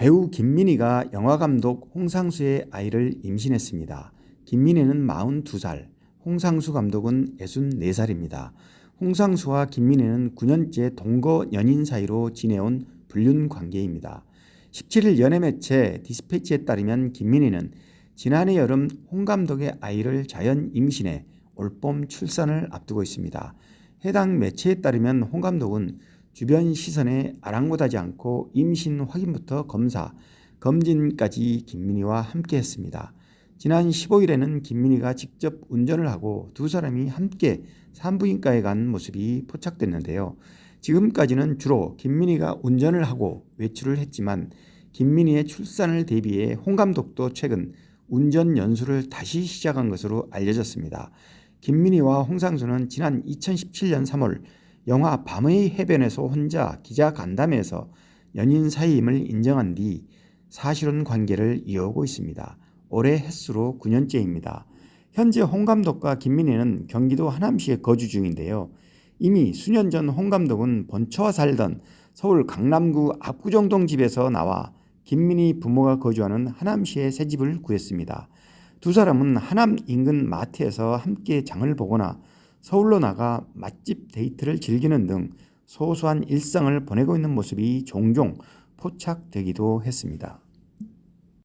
배우 김민희가 영화감독 홍상수의 아이를 임신했습니다. 김민희는 42살, 홍상수 감독은 64살입니다. 홍상수와 김민희는 9년째 동거 연인 사이로 지내온 불륜 관계입니다. 17일 연예 매체 디스패치에 따르면 김민희는 지난해 여름 홍 감독의 아이를 자연 임신해 올봄 출산을 앞두고 있습니다. 해당 매체에 따르면 홍 감독은 주변 시선에 아랑곳하지 않고 임신 확인부터 검사, 검진까지 김민희와 함께 했습니다. 지난 15일에는 김민희가 직접 운전을 하고 두 사람이 함께 산부인과에 간 모습이 포착됐는데요. 지금까지는 주로 김민희가 운전을 하고 외출을 했지만 김민희의 출산을 대비해 홍 감독도 최근 운전 연수를 다시 시작한 것으로 알려졌습니다. 김민희와 홍상수는 지난 2017년 3월 영화 밤의 해변에서 혼자 기자 간담회에서 연인 사이임을 인정한 뒤 사실혼 관계를 이어오고 있습니다. 올해 횟수로 9년째입니다. 현재 홍 감독과 김민희는 경기도 하남시에 거주 중인데요. 이미 수년 전 홍 감독은 본처와 살던 서울 강남구 압구정동 집에서 나와 김민희 부모가 거주하는 하남시에 새 집을 구했습니다. 두 사람은 하남 인근 마트에서 함께 장을 보거나 서울로 나가 맛집 데이트를 즐기는 등 소소한 일상을 보내고 있는 모습이 종종 포착되기도 했습니다.